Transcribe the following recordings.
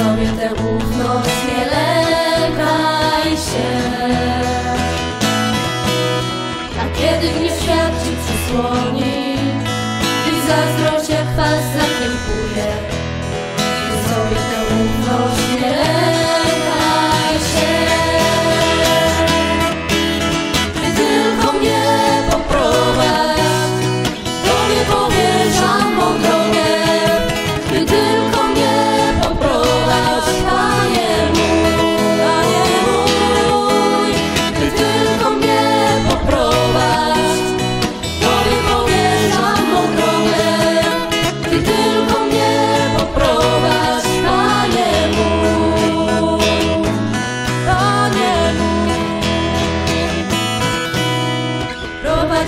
tę ufność, nie lękaj się. A kiedy gniew świat ci przysłoni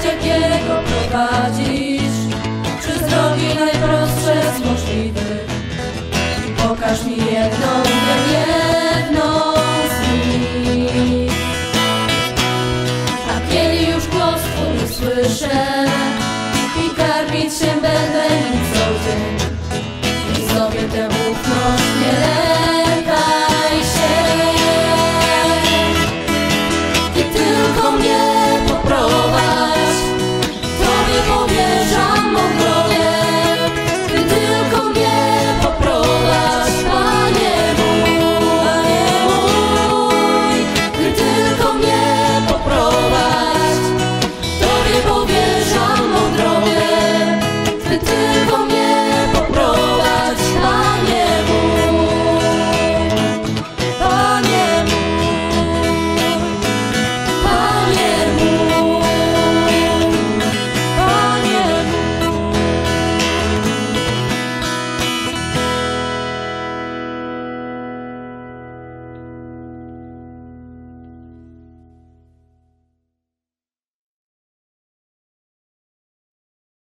jakiego prowadzisz. Przez drogi najprostsze z możliwych. Pokaż mi jedną, tę jedną z nich. A kiedy już głos Twój słyszę